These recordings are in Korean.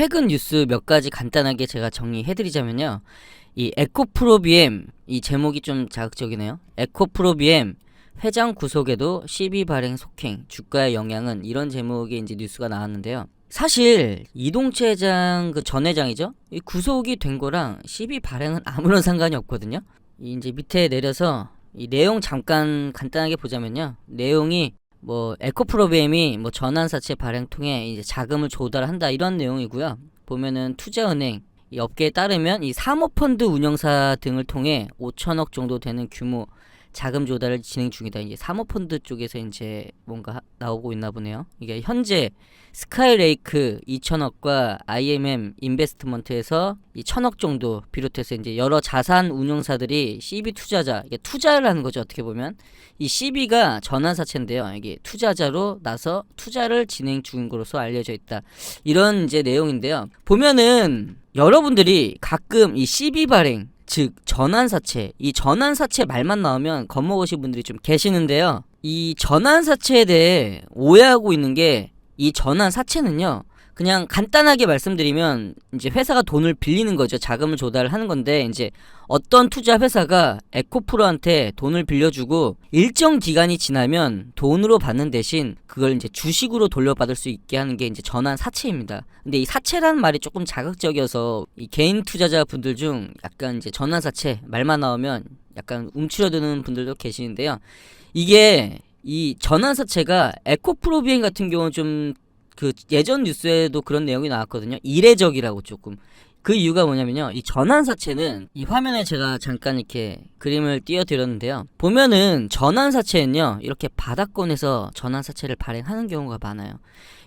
최근 뉴스 몇 가지 간단하게 제가 정리해드리자면요. 이 에코프로비엠 이 제목이 좀 자극적이네요. 에코프로비엠 회장 구속에도 시비 발행 속행 주가의 영향은 이런 제목의 이제 뉴스가 나왔는데요. 사실 이동채 회장 그 전 회장이죠. 이 구속이 된 거랑 시비 발행은 아무런 상관이 없거든요. 이 이제 밑에 내려서 이 내용 잠깐 간단하게 보자면요. 내용이 뭐 에코프로비엠이 뭐 전환사채 발행 통해 이제 자금을 조달한다 이런 내용이고요. 보면은 투자은행 이 업계에 따르면 이 사모펀드 운영사 등을 통해 5천억 정도 되는 규모 자금 조달을 진행 중이다. 이제 사모펀드 쪽에서 이제 뭔가 하- 나오고 있나 보네요. 이게 현재 스카이레이크 2천억과 IMM 인베스트먼트에서 이 천억 정도 비롯해서 이제 여러 자산 운용사들이 CB 투자자 이게 투자를 하는 거죠 어떻게 보면 이 CB가 전환사채인데요 이게 투자자로 나서 투자를 진행 중인 것으로 알려져 있다 이런 이제 내용인데요 보면은 여러분들이 가끔 이 CB 발행 즉 전환사채 이 전환사채 말만 나오면 겁먹으신 분들이 좀 계시는데요. 이 전환사채에 대해 오해하고 있는 게 이 전환사채는요 그냥 간단하게 말씀드리면 이제 회사가 돈을 빌리는 거죠 자금을 조달을 하는 건데 이제 어떤 투자 회사가 에코프로한테 돈을 빌려주고 일정 기간이 지나면 돈으로 받는 대신 그걸 이제 주식으로 돌려받을 수 있게 하는 게 이제 전환 사채입니다. 근데 이 사채라는 말이 조금 자극적이어서 이 개인 투자자 분들 중 약간 이제 전환 사채 말만 나오면 약간 움츠러드는 분들도 계시는데요. 이게 이 전환 사채가 에코프로 비행 같은 경우는 좀 그 예전 뉴스에도 그런 내용이 나왔거든요. 이례적이라고 조금 그 이유가 뭐냐면요. 이 전환사채는 이 화면에 제가 잠깐 이렇게 그림을 띄워드렸는데요. 보면은 전환사채는요. 이렇게 바닥권에서 전환사채를 발행하는 경우가 많아요.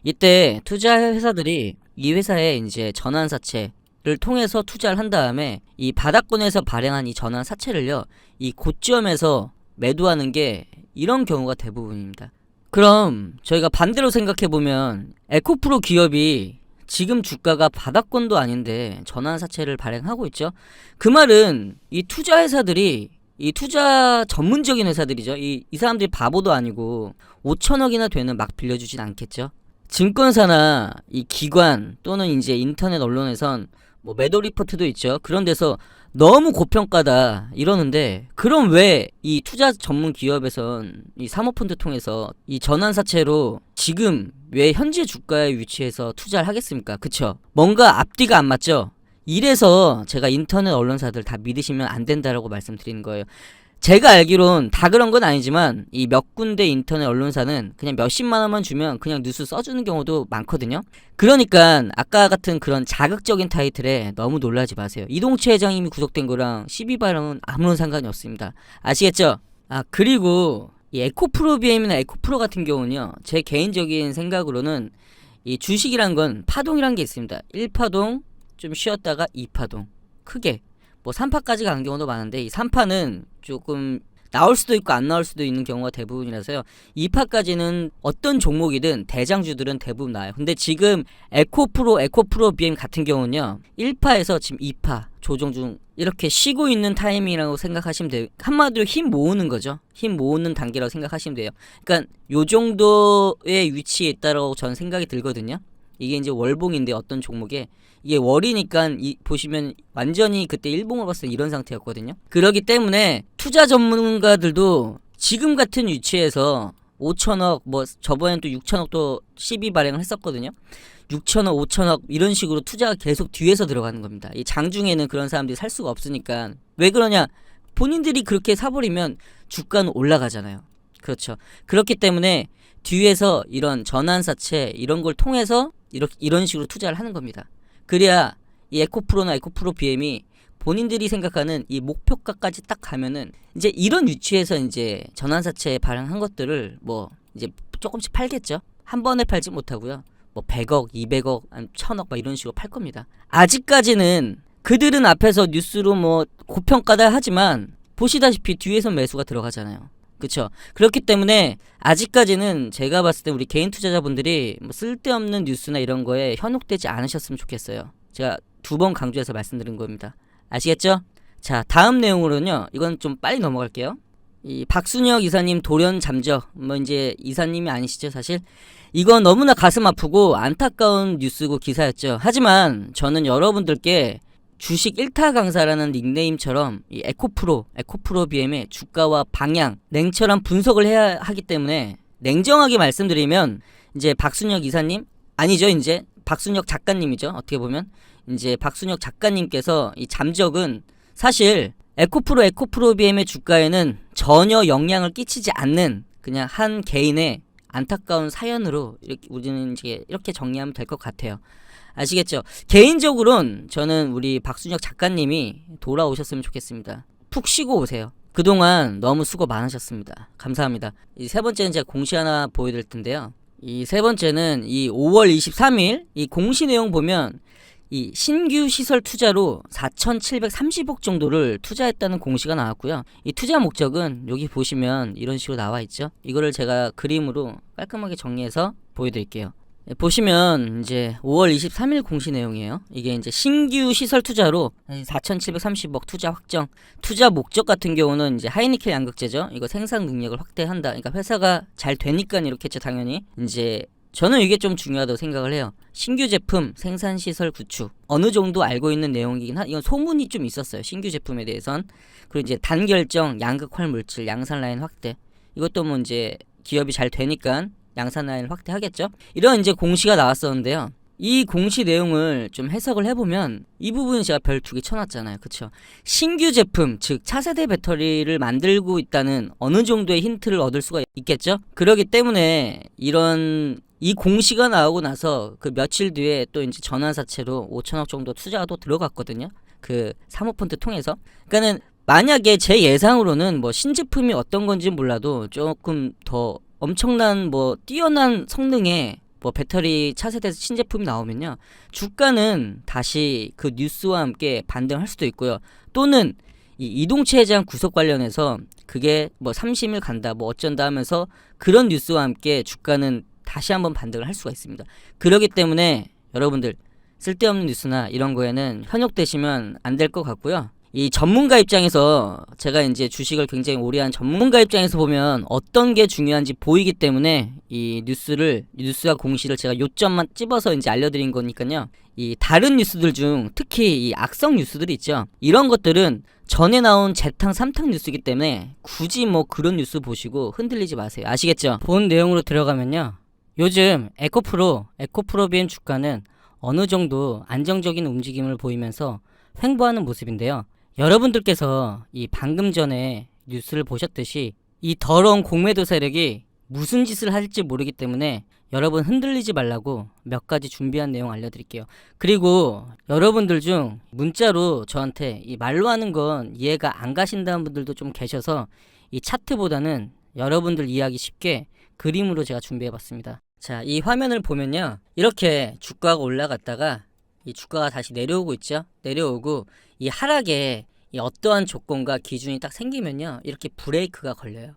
이때 투자 회사들이 이 회사에 이제 전환사채 를 통해서 투자를 한 다음에 이 바닥권에서 발행한 이 전환 사채를요. 이 고점에서 매도하는 게 이런 경우가 대부분입니다. 그럼 저희가 반대로 생각해 보면 에코프로 기업이 지금 주가가 바닥권도 아닌데 전환사채를 발행하고 있죠. 그 말은 이 투자 회사들이 이 투자 전문적인 회사들이죠. 이, 이 사람들이 바보도 아니고 5천억이나 되는 막 빌려주진 않겠죠. 증권사나 이 기관 또는 이제 인터넷 언론에선 뭐 매도 리포트도 있죠. 그런 데서 너무 고평가다 이러는데 그럼 왜 이 투자 전문 기업에선 이 사모펀드 통해서 이 전환사채로 지금 왜 현재 주가의 위치에서 투자를 하겠습니까? 그쵸? 뭔가 앞뒤가 안 맞죠? 이래서 제가 인터넷 언론사들 다 믿으시면 안 된다라고 말씀드리는 거예요. 제가 알기론 다 그런 건 아니지만 이 몇 군데 인터넷 언론사는 그냥 몇십만 원만 주면 그냥 뉴스 써주는 경우도 많거든요. 그러니까 아까 같은 그런 자극적인 타이틀에 너무 놀라지 마세요. 이동채 회장님이 구속된 거랑 12발언은 아무런 상관이 없습니다. 아시겠죠? 아 그리고 이 에코프로 비엠이나 에코프로 같은 경우는요. 제 개인적인 생각으로는 이 주식이란 건 파동이란 게 있습니다. 1파동 좀 쉬었다가 2파동 크게 뭐 3파까지 간 경우도 많은데 이 3파는 조금 나올 수도 있고 안 나올 수도 있는 경우가 대부분이라서요. 2파까지는 어떤 종목이든 대장주들은 대부분 나와요. 근데 지금 에코프로, 에코프로 BM 같은 경우는요. 1파에서 지금 2파 조정 중 이렇게 쉬고 있는 타이밍이라고 생각하시면 돼요. 한마디로 힘 모으는 거죠. 힘 모으는 단계라고 생각하시면 돼요. 그러니까 요 정도의 위치에 있다라고 저는 생각이 들거든요. 이게 이제 월봉인데 어떤 종목에 이게 월이니까 이 보시면 완전히 그때 일봉을 봤을 때 이런 상태였거든요. 그러기 때문에 투자 전문가들도 지금 같은 위치에서 5천억 뭐 저번엔 또 6천억도 12 발행을 했었거든요. 6천억, 5천억 이런 식으로 투자가 계속 뒤에서 들어가는 겁니다. 이 장중에는 그런 사람들이 살 수가 없으니까 왜 그러냐? 본인들이 그렇게 사버리면 주가는 올라가잖아요. 그렇죠. 그렇기 때문에 뒤에서 이런 전환사채 이런 걸 통해서 이렇게 이런 식으로 투자를 하는 겁니다. 그래야 이 에코프로나 에코프로 BM이 본인들이 생각하는 이 목표가까지 딱 가면은 이제 이런 위치에서 이제 전환사채 발행한 것들을 뭐 이제 조금씩 팔겠죠. 한 번에 팔지 못하고요. 뭐 100억, 200억, 한 1000억 막 이런 식으로 팔 겁니다. 아직까지는 그들은 앞에서 뉴스로 뭐 고평가다 하지만 보시다시피 뒤에서 매수가 들어가잖아요. 그쵸? 그렇기 때문에 아직까지는 제가 봤을 때 우리 개인 투자자분들이 뭐 쓸데없는 뉴스나 이런 거에 현혹되지 않으셨으면 좋겠어요. 제가 두 번 강조해서 말씀드린 겁니다. 아시겠죠? 자, 다음 내용으로는요. 이건 좀 빨리 넘어갈게요. 이 박순혁 이사님 돌연 잠적 뭐 이제 이사님이 아니시죠 사실 이건 너무나 가슴 아프고 안타까운 뉴스고 기사였죠. 하지만 저는 여러분들께 주식 1타 강사라는 닉네임처럼 이 에코프로, 에코프로 BM의 주가와 방향 냉철한 분석을 해야 하기 때문에 냉정하게 말씀드리면 이제 박순혁 이사님 아니죠 이제 박순혁 작가님이죠 어떻게 보면 이제 박순혁 작가님께서 이 잠적은 사실 에코프로 에코프로 BM의 주가에는 전혀 영향을 끼치지 않는 그냥 한 개인의 안타까운 사연으로 이렇게 우리는 이제 이렇게 정리하면 될 것 같아요. 아시겠죠? 개인적으로는 저는 우리 박순혁 작가님이 돌아오셨으면 좋겠습니다. 푹 쉬고 오세요. 그동안 너무 수고 많으셨습니다. 감사합니다. 이 세 번째는 제가 공시 하나 보여드릴 텐데요. 이 세 번째는 이 5월 23일 이 공시 내용 보면 이 신규 시설 투자로 4,730억 정도를 투자했다는 공시가 나왔고요. 이 투자 목적은 여기 보시면 이런 식으로 나와 있죠. 이거를 제가 그림으로 깔끔하게 정리해서 보여드릴게요. 예, 보시면 이제 5월 23일 공시 내용이에요. 이게 이제 신규 시설 투자로 4,730억 투자 확정. 투자 목적 같은 경우는 이제 하이니켈 양극재죠. 이거 생산 능력을 확대한다. 그러니까 회사가 잘 되니까 이렇겠죠, 당연히. 이제 저는 이게 좀 중요하다고 생각을 해요. 신규 제품 생산 시설 구축 어느 정도 알고 있는 내용이긴 한 이건 소문이 좀 있었어요. 신규 제품에 대해선 그리고 이제 단결정 양극활 물질 양산 라인 확대 이것도 뭐 이제 기업이 잘 되니까 양산 라인을 확대하겠죠. 이런 이제 공시가 나왔었는데요. 이 공시 내용을 좀 해석을 해보면 이 부분은 제가 별 두 개 쳐놨잖아요. 그쵸? 신규 제품, 즉 차세대 배터리를 만들고 있다는 어느 정도의 힌트를 얻을 수가 있겠죠? 그러기 때문에 이런 이 공시가 나오고 나서 그 며칠 뒤에 또 이제 전환사채로 5천억 정도 투자가 또 들어갔거든요. 그 사모펀드 통해서. 그러니까는 만약에 제 예상으로는 뭐 신제품이 어떤 건지 몰라도 조금 더 엄청난 뭐 뛰어난 성능의 뭐 배터리 차세대 신제품이 나오면요. 주가는 다시 그 뉴스와 함께 반등할 수도 있고요. 또는 이 이동체 해장 구속 관련해서 그게 뭐 30일 간다 뭐 어쩐다 하면서 그런 뉴스와 함께 주가는 다시 한번 반등을 할 수가 있습니다. 그러기 때문에 여러분들 쓸데없는 뉴스나 이런 거에는 현혹되시면 안 될 것 같고요 이 전문가 입장에서 제가 이제 주식을 굉장히 오래 한 전문가 입장에서 보면 어떤 게 중요한지 보이기 때문에 이 뉴스를 뉴스와 공시를 제가 요점만 찝어서 이제 알려드린 거니까요. 이 다른 뉴스들 중 특히 이 악성 뉴스들이 있죠. 이런 것들은 전에 나온 재탕 삼탕 뉴스이기 때문에 굳이 뭐 그런 뉴스 보시고 흔들리지 마세요. 아시겠죠? 본 내용으로 들어가면요. 요즘 에코프로 에코프로비엠 주가는 어느 정도 안정적인 움직임을 보이면서 횡보하는 모습인데요. 여러분들께서 이 방금 전에 뉴스를 보셨듯이 이 더러운 공매도 세력이 무슨 짓을 할지 모르기 때문에 여러분 흔들리지 말라고 몇 가지 준비한 내용 알려드릴게요. 그리고 여러분들 중 문자로 저한테 이 말로 하는 건 이해가 안 가신다는 분들도 좀 계셔서 이 차트보다는 여러분들 이해하기 쉽게 그림으로 제가 준비해봤습니다. 자, 이 화면을 보면요. 이렇게 주가가 올라갔다가 이 주가가 다시 내려오고 있죠. 내려오고 이 하락에 이 어떠한 조건과 기준이 딱 생기면요. 이렇게 브레이크가 걸려요.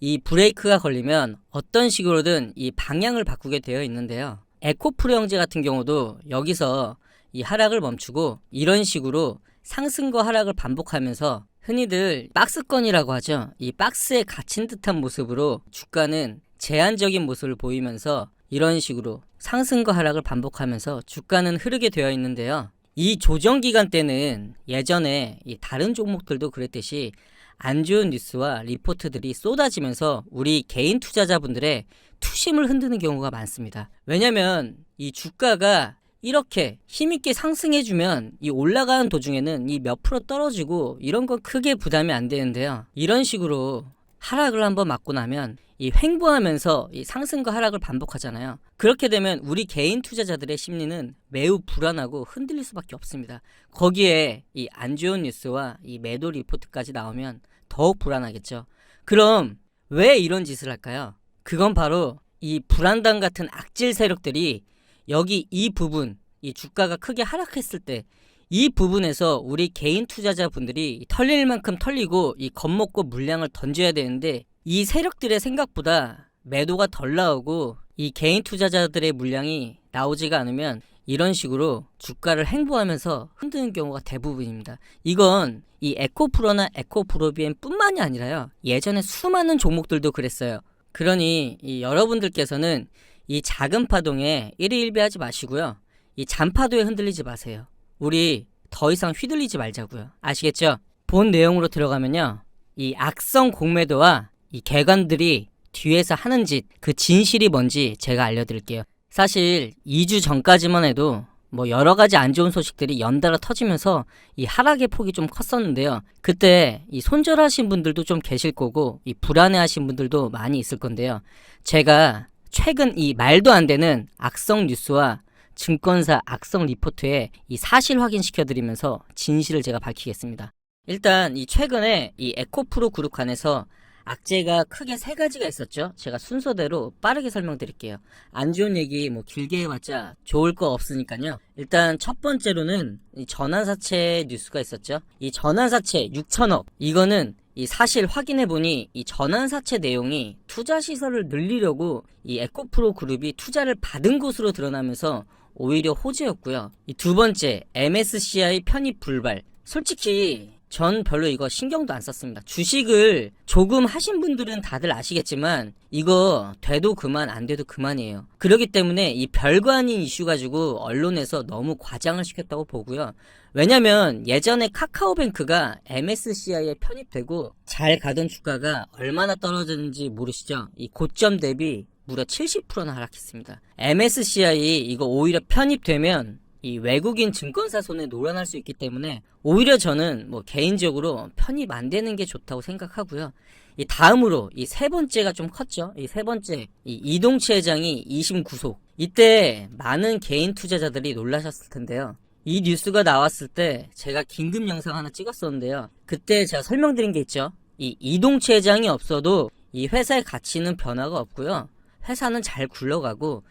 이 브레이크가 걸리면 어떤 식으로든 이 방향을 바꾸게 되어 있는데요. 에코프로 형제 같은 경우도 여기서 이 하락을 멈추고 이런 식으로 상승과 하락을 반복하면서 흔히들 박스권이라고 하죠. 이 박스에 갇힌 듯한 모습으로 주가는 제한적인 모습을 보이면서 이런 식으로 상승과 하락을 반복하면서 주가는 흐르게 되어 있는데요. 이 조정 기간 때는 예전에 이 다른 종목들도 그랬듯이 안 좋은 뉴스와 리포트들이 쏟아지면서 우리 개인 투자자분들의 투심을 흔드는 경우가 많습니다. 왜냐면 이 주가가 이렇게 힘있게 상승해주면 이 올라가는 도중에는 이 몇 프로 떨어지고 이런 건 크게 부담이 안 되는데요. 이런 식으로 하락을 한번 맞고 나면 이 횡보하면서 이 상승과 하락을 반복하잖아요. 그렇게 되면 우리 개인 투자자들의 심리는 매우 불안하고 흔들릴 수밖에 없습니다. 거기에 이 안 좋은 뉴스와 이 매도 리포트까지 나오면 더욱 불안하겠죠. 그럼 왜 이런 짓을 할까요? 그건 바로 이 불안당 같은 악질 세력들이 여기 이 부분, 이 주가가 크게 하락했을 때 이 부분에서 우리 개인 투자자분들이 털릴 만큼 털리고 이 겁먹고 물량을 던져야 되는데 이 세력들의 생각보다 매도가 덜 나오고 이 개인 투자자들의 물량이 나오지가 않으면 이런 식으로 주가를 행보하면서 흔드는 경우가 대부분입니다. 이건 이 에코프로나 에코프로비엠 뿐만이 아니라요. 예전에 수많은 종목들도 그랬어요. 그러니 이 여러분들께서는 이 작은 파동에 일희일비하지 마시고요. 이 잔파도에 흔들리지 마세요. 우리 더 이상 휘둘리지 말자고요. 아시겠죠? 본 내용으로 들어가면요. 이 악성 공매도와 이 개관들이 뒤에서 하는 짓, 그 진실이 뭔지 제가 알려드릴게요. 사실 2주 전까지만 해도 뭐 여러 가지 안 좋은 소식들이 연달아 터지면서 이 하락의 폭이 좀 컸었는데요. 그때 이 손절하신 분들도 좀 계실 거고 이 불안해하신 분들도 많이 있을 건데요. 제가 최근 이 말도 안 되는 악성 뉴스와 증권사 악성 리포트에 이 사실 확인시켜드리면서 진실을 제가 밝히겠습니다. 일단 이 최근에 이 에코프로 그룹 안에서 악재가 크게 세 가지가 있었죠. 제가 순서대로 빠르게 설명드릴게요. 안 좋은 얘기 뭐 길게 해봤자 좋을 거 없으니까요. 일단 첫 번째로는 이 전환사채 뉴스가 있었죠. 이 전환사채 6천억 이거는 이 사실 확인해 보니 이 전환사채 내용이 투자 시설을 늘리려고 이 에코프로 그룹이 투자를 받은 것으로 드러나면서 오히려 호재였고요. 이 두 번째 MSCI 편입 불발. 솔직히 전 별로 이거 신경도 안 썼습니다. 주식을 조금 하신 분들은 다들 아시겠지만 이거 돼도 그만 안 돼도 그만이에요. 그렇기 때문에 이 아닌 이슈 가지고 언론에서 너무 과장을 시켰다고 보고요. 왜냐면 예전에 카카오뱅크가 MSCI에 편입되고 잘 가던 주가가 얼마나 떨어졌는지 모르시죠? 이 고점 대비 무려 70%나 하락했습니다. MSCI 이거 오히려 편입되면 이 외국인 증권사 손에 놀아날 수 있기 때문에 오히려 저는 뭐 개인적으로 편입 안 되는 게 좋다고 생각하고요. 이 다음으로 이 세 번째가 좀 컸죠. 이 세 번째 이 이동치 회장이 2심 구속. 이때 많은 개인 투자자들이 놀라셨을 텐데요. 이 뉴스가 나왔을 때 제가 긴급 영상 하나 찍었었는데요. 그때 제가 설명드린 게 있죠. 이 이동치 회장이 없어도 이 회사의 가치는 변화가 없고요. 회사는 잘 굴러가고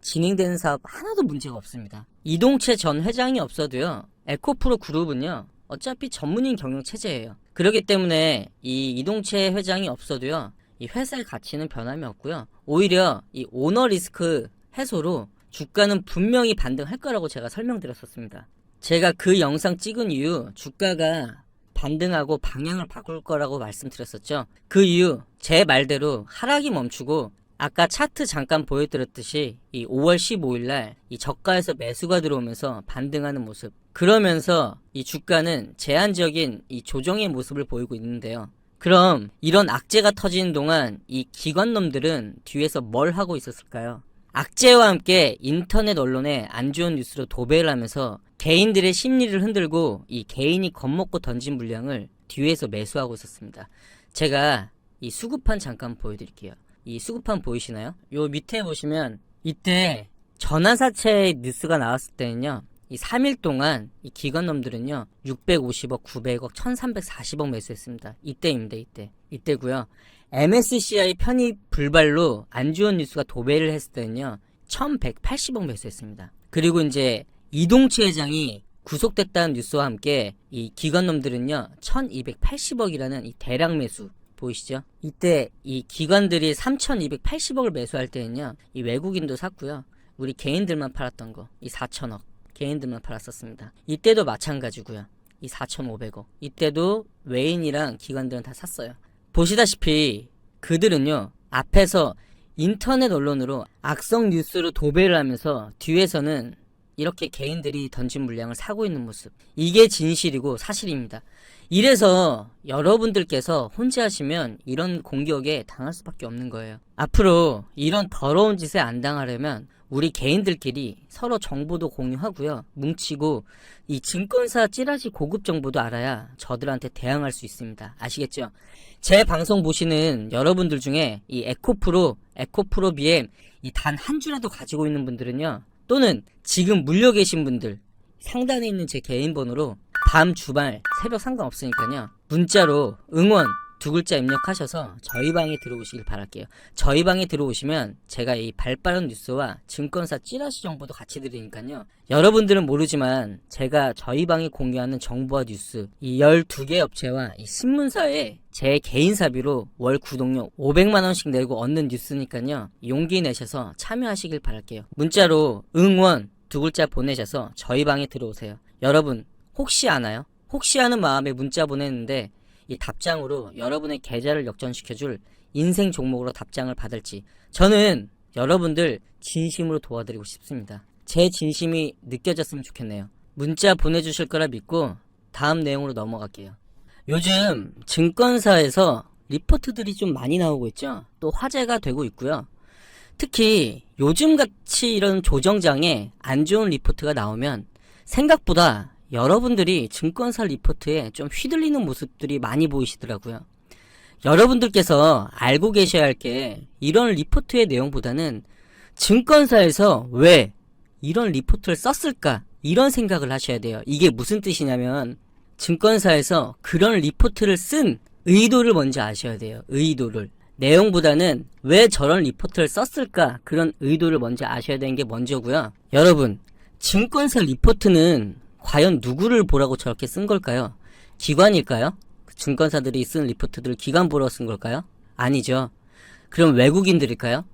진행되는 사업 하나도 문제가 없습니다. 이동채 전 회장이 없어도요. 에코프로 그룹은요. 어차피 전문인 경영 체제예요. 그렇기 때문에 이 이동채 회장이 없어도요. 이 회사의 가치는 변함이 없고요. 오히려 이 오너 리스크 해소로 주가는 분명히 반등할 거라고 제가 설명드렸었습니다. 제가 그 영상 찍은 이유 주가가 반등하고 방향을 바꿀 거라고 말씀드렸었죠. 그 이유 제 말대로 하락이 멈추고 아까 차트 잠깐 보여드렸듯이 이 5월 15일 날 이 저가에서 매수가 들어오면서 반등하는 모습. 그러면서 이 주가는 제한적인 이 조정의 모습을 보이고 있는데요. 그럼 이런 악재가 터지는 동안 이 기관놈들은 뒤에서 뭘 하고 있었을까요? 악재와 함께 인터넷 언론에 안 좋은 뉴스로 도배를 하면서 개인들의 심리를 흔들고 이 개인이 겁먹고 던진 물량을 뒤에서 매수하고 있었습니다. 제가 이 수급판 잠깐 보여드릴게요. 이 수급판 보이시나요? 요 밑에 보시면 이때 전환사채 뉴스가 나왔을 때는요. 이 3일 동안 이 기관놈들은요. 650억, 900억, 1340억 매수했습니다. 이때입니다. 이때. 이때고요. MSCI 편입 불발로 안 좋은 뉴스가 도배를 했을 때는요. 1180억 매수했습니다. 그리고 이제 이동치 회장이 구속됐다는 뉴스와 함께 이 기관놈들은요. 1280억이라는 이 대량 매수 보이시죠? 이때 이 기관들이 3,280억을 매수할 때는요, 이 외국인도 샀고요, 우리 개인들만 팔았던 거, 이 4천억 개인들만 팔았었습니다. 이때도 마찬가지고요, 이 4,500억. 이때도 외인이랑 기관들은 다 샀어요. 보시다시피 그들은요, 앞에서 인터넷 언론으로 악성 뉴스로 도배를 하면서 뒤에서는 이렇게 개인들이 던진 물량을 사고 있는 모습. 이게 진실이고 사실입니다. 이래서 여러분들께서 혼자 하시면 이런 공격에 당할 수밖에 없는 거예요. 앞으로 이런 더러운 짓에 안 당하려면 우리 개인들끼리 서로 정보도 공유하고요. 뭉치고 이 증권사 찌라시 고급 정보도 알아야 저들한테 대항할 수 있습니다. 아시겠죠? 제 방송 보시는 여러분들 중에 이 에코프로, 에코프로 BM 이 단한 주라도 가지고 있는 분들은요. 또는 지금 물려 계신 분들 상단에 있는 제 개인 번호로 밤 주말 새벽 상관없으니까요. 문자로 응원 두 글자 입력하셔서 저희 방에 들어오시길 바랄게요. 저희 방에 들어오시면 제가 이 발빠른 뉴스와 증권사 찌라시 정보도 같이 드리니까요. 여러분들은 모르지만 제가 저희 방에 공유하는 정보와 뉴스 이 12개 업체와 이 신문사에 제 개인 사비로 월 구독료 500만원씩 내고 얻는 뉴스니까요. 용기 내셔서 참여하시길 바랄게요. 문자로 응원 두 글자 보내셔서 저희 방에 들어오세요. 여러분 혹시 아나요? 혹시 하는 마음에 문자 보냈는데 이 답장으로 여러분의 계좌를 역전시켜줄 인생 종목으로 답장을 받을지 저는 여러분들 진심으로 도와드리고 싶습니다. 제 진심이 느껴졌으면 좋겠네요. 문자 보내주실 거라 믿고 다음 내용으로 넘어갈게요. 요즘 증권사에서 리포트들이 좀 많이 나오고 있죠. 또 화제가 되고 있고요. 특히 요즘같이 이런 조정장에 안 좋은 리포트가 나오면 생각보다 여러분들이 증권사 리포트에 좀 휘둘리는 모습들이 많이 보이시더라고요. 여러분들께서 알고 계셔야 할 게 이런 리포트의 내용보다는 증권사에서 왜 이런 리포트를 썼을까 이런 생각을 하셔야 돼요. 이게 무슨 뜻이냐면 증권사에서 그런 리포트를 쓴 의도를 먼저 아셔야 돼요. 의도를. 내용보다는 왜 저런 리포트를 썼을까 그런 의도를 먼저 아셔야 되는 게 먼저고요. 여러분, 증권사 리포트는 과연 누구를 보라고 저렇게 쓴 걸까요? 기관일까요? 증권사들이 쓴 리포트들을 기관 보러 쓴 걸까요? 아니죠. 그럼 외국인들일까요?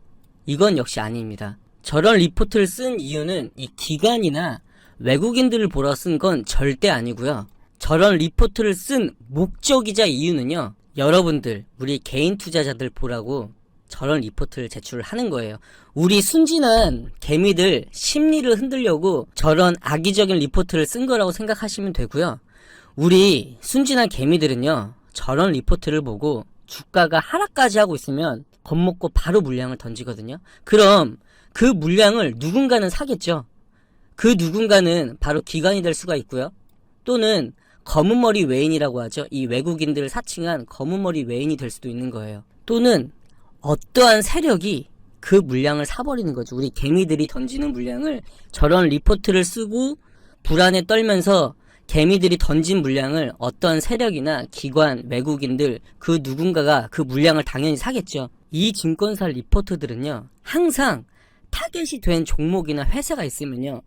이건 역시 아닙니다. 저런 리포트를 쓴 이유는 이 기관이나 외국인들을 보러 쓴 건 절대 아니고요. 저런 리포트를 쓴 목적이자 이유는요. 여러분들, 우리 개인 투자자들 보라고 저런 리포트를 제출을 하는 거예요. 우리 순진한 개미들 심리를 흔들려고 저런 악의적인 리포트를 쓴 거라고 생각하시면 되고요. 우리 순진한 개미들은요. 저런 리포트를 보고 주가가 하락까지 하고 있으면 겁먹고 바로 물량을 던지거든요. 그럼 그 물량을 누군가는 사겠죠. 그 누군가는 바로 기관이 될 수가 있고요. 또는 검은 머리 외인이라고 하죠. 이 외국인들을 사칭한 검은 머리 외인이 될 수도 있는 거예요. 또는 어떠한 세력이 그 물량을 사버리는 거죠. 우리 개미들이 던지는 물량을 저런 리포트를 쓰고 불안에 떨면서 개미들이 던진 물량을 어떤 세력이나 기관, 외국인들 그 누군가가 그 물량을 당연히 사겠죠. 이 증권사 리포트들은요. 항상 타겟이 된 종목이나 회사가 있으면요.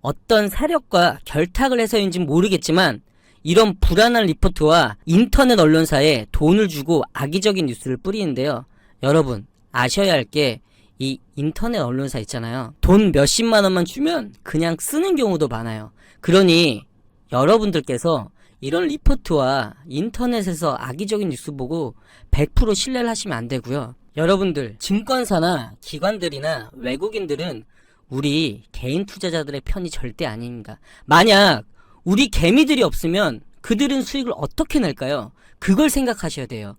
어떤 세력과 결탁을 해서인지 모르겠지만 이런 불안한 리포트와 인터넷 언론사에 돈을 주고 악의적인 뉴스를 뿌리는데요. 여러분 아셔야 할 게 이 인터넷 언론사 있잖아요. 돈 몇십만 원만 주면 그냥 쓰는 경우도 많아요. 그러니 여러분들께서 이런 리포트와 인터넷에서 악의적인 뉴스 보고 100% 신뢰를 하시면 안 되고요. 여러분들 증권사나 기관들이나 외국인들은 우리 개인 투자자들의 편이 절대 아닙니다. 만약 우리 개미들이 없으면 그들은 수익을 어떻게 낼까요? 그걸 생각하셔야 돼요.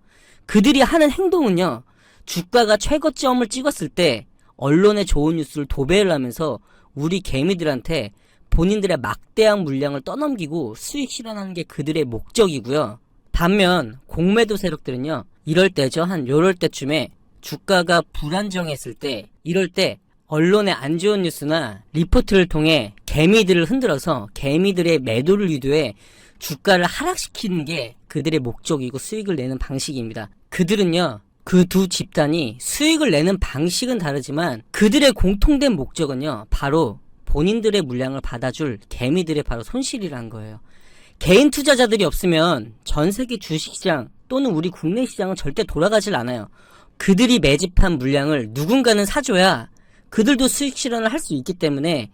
그들이 하는 행동은요. 주가가 최고점을 찍었을 때 언론에 좋은 뉴스를 도배를 하면서 우리 개미들한테 본인들의 막대한 물량을 떠넘기고 수익 실현하는 게 그들의 목적이고요. 반면 공매도 세력들은요. 이럴 때죠. 한 요럴 때쯤에 주가가 불안정했을 때 이럴 때 언론의 안 좋은 뉴스나 리포트를 통해 개미들을 흔들어서 개미들의 매도를 유도해 주가를 하락시키는 게 그들의 목적이고 수익을 내는 방식입니다. 그들은요. 그 두 집단이 수익을 내는 방식은 다르지만 그들의 공통된 목적은요. 바로 본인들의 물량을 받아줄 개미들의 바로 손실이란 거예요. 개인 투자자들이 없으면 전 세계 주식시장 또는 우리 국내 시장은 절대 돌아가질 않아요. 그들이 매집한 물량을 누군가는 사줘야 그들도 수익 실현을 할 수 있기 때문에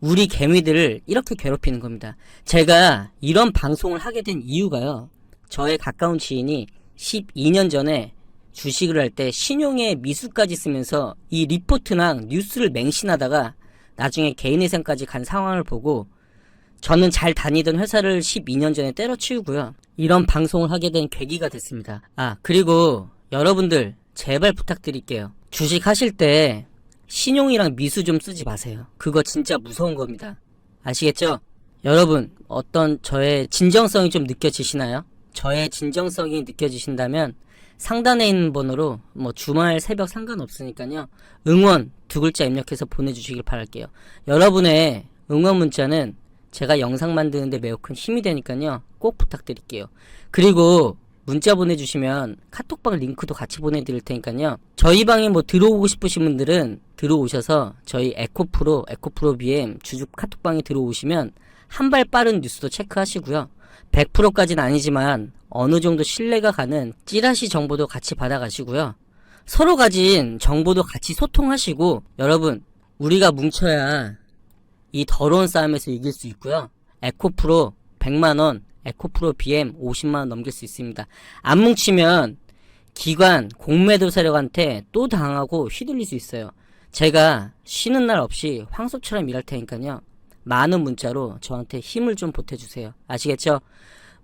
우리 개미들을 이렇게 괴롭히는 겁니다. 제가 이런 방송을 하게 된 이유가요. 저의 가까운 지인이 12년 전에 주식을 할 때 신용의 미수까지 쓰면서 이 리포트랑 뉴스를 맹신하다가 나중에 개인회생까지 간 상황을 보고 저는 잘 다니던 회사를 12년 전에 때려치우고요. 이런 방송을 하게 된 계기가 됐습니다. 아, 그리고 여러분들 제발 부탁드릴게요. 주식 하실 때 신용이랑 미수 좀 쓰지 마세요. 그거 진짜 무서운 겁니다. 아시겠죠? 여러분, 어떤 저의 진정성이 좀 느껴지시나요? 저의 진정성이 느껴지신다면 상단에 있는 번호로 뭐 주말 새벽 상관없으니까요. 응원 두 글자 입력해서 보내주시길 바랄게요. 여러분의 응원 문자는 제가 영상 만드는데 매우 큰 힘이 되니까요. 꼭 부탁드릴게요. 그리고 문자 보내주시면 카톡방 링크도 같이 보내드릴 테니까요. 저희 방에 뭐 들어오고 싶으신 분들은 들어오셔서 저희 에코프로, 에코프로 BM 주주 카톡방에 들어오시면 한 발 빠른 뉴스도 체크하시고요. 100%까지는 아니지만 어느 정도 신뢰가 가는 찌라시 정보도 같이 받아가시고요. 서로 가진 정보도 같이 소통하시고 여러분 우리가 뭉쳐야 이 더러운 싸움에서 이길 수 있고요. 에코프로 100만원, 에코프로 BM 50만원 넘길 수 있습니다. 안 뭉치면 기관, 공매도 세력한테 또 당하고 휘둘릴 수 있어요. 제가 쉬는 날 없이 황소처럼 일할 테니까요. 많은 문자로 저한테 힘을 좀 보태주세요. 아시겠죠?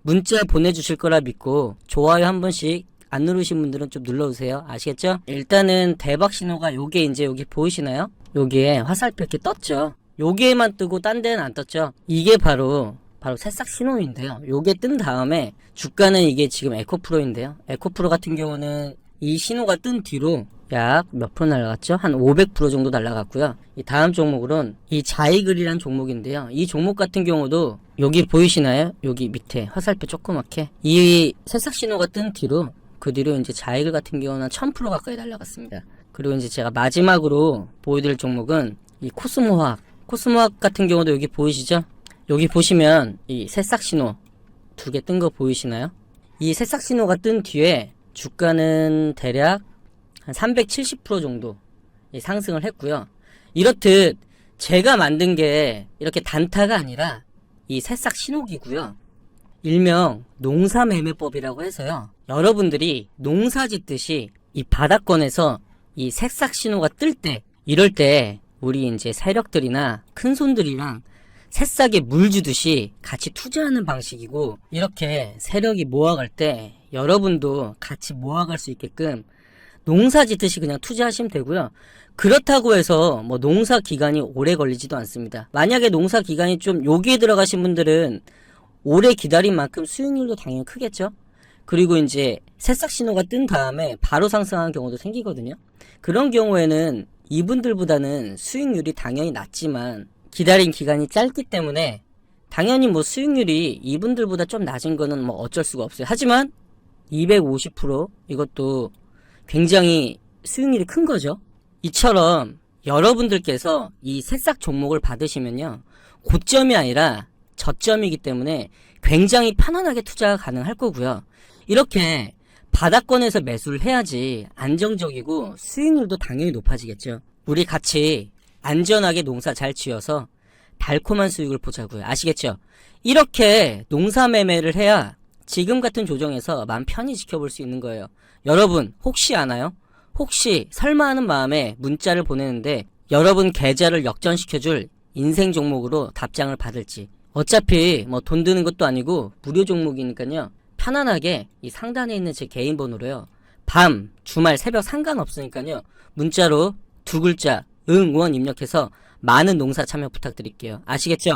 문자 보내주실 거라 믿고 좋아요 한 번씩 안 누르신 분들은 좀 눌러주세요. 아시겠죠? 일단은 대박 신호가 요게 이제 여기 보이시나요? 여기에 화살표 이렇게 떴죠. 요게만 뜨고 딴 데는 안 떴죠. 이게 바로 바로 새싹 신호인데요. 요게 뜬 다음에 주가는 이게 지금 에코프로인데요. 에코프로 같은 경우는 이 신호가 뜬 뒤로 약 몇 프로 날라갔죠? 한 500% 정도 날라갔고요. 이 다음 종목으로는 이 자이글이라는 종목인데요. 이 종목 같은 경우도 여기 보이시나요? 여기 밑에 화살표 조그맣게 이 새싹 신호가 뜬 뒤로 그 뒤로 이제 자이글 같은 경우는 1000% 가까이 날라갔습니다. 그리고 이제 제가 마지막으로 보여드릴 종목은 이 코스모화학. 코스모화학 같은 경우도 여기 보이시죠? 여기 보시면 이 새싹 신호 두 개 뜬 거 보이시나요? 이 새싹 신호가 뜬 뒤에 주가는 대략 한 370% 정도 이 상승을 했고요. 이렇듯 제가 만든 게 이렇게 단타가 아니라 이 새싹 신호기고요. 일명 농사 매매법이라고 해서요. 여러분들이 농사 짓듯이 이 바닥권에서 이 새싹 신호가 뜰 때, 이럴 때 우리 이제 세력들이나 큰 손들이랑 새싹에 물 주듯이 같이 투자하는 방식이고 이렇게 세력이 모아갈 때 여러분도 같이 모아갈 수 있게끔 농사 짓듯이 그냥 투자하시면 되고요. 그렇다고 해서 뭐 농사 기간이 오래 걸리지도 않습니다. 만약에 농사 기간이 좀 여기에 들어가신 분들은 오래 기다린 만큼 수익률도 당연히 크겠죠. 그리고 이제 새싹 신호가 뜬 다음에 바로 상승하는 경우도 생기거든요. 그런 경우에는 이분들보다는 수익률이 당연히 낮지만 기다린 기간이 짧기 때문에 당연히 뭐 수익률이 이분들보다 좀 낮은 거는 뭐 어쩔 수가 없어요. 하지만 250% 이것도 굉장히 수익률이 큰 거죠. 이처럼 여러분들께서 이 새싹 종목을 받으시면요. 고점이 아니라 저점이기 때문에 굉장히 편안하게 투자가 가능할 거고요. 이렇게 바닥권에서 매수를 해야지 안정적이고 수익률도 당연히 높아지겠죠. 우리 같이 안전하게 농사 잘 지어서 달콤한 수익을 보자고요. 아시겠죠? 이렇게 농사 매매를 해야 지금 같은 조정에서 마음 편히 지켜볼 수 있는 거예요. 여러분 혹시 아나요? 혹시 설마 하는 마음에 문자를 보내는데 여러분 계좌를 역전시켜줄 인생 종목으로 답장을 받을지. 어차피 뭐 돈 드는 것도 아니고 무료 종목이니까요. 편안하게 이 상단에 있는 제 개인 번호로요. 밤 주말 새벽 상관없으니까요. 문자로 두 글자 응원 입력해서 많은 농사 참여 부탁드릴게요. 아시겠죠?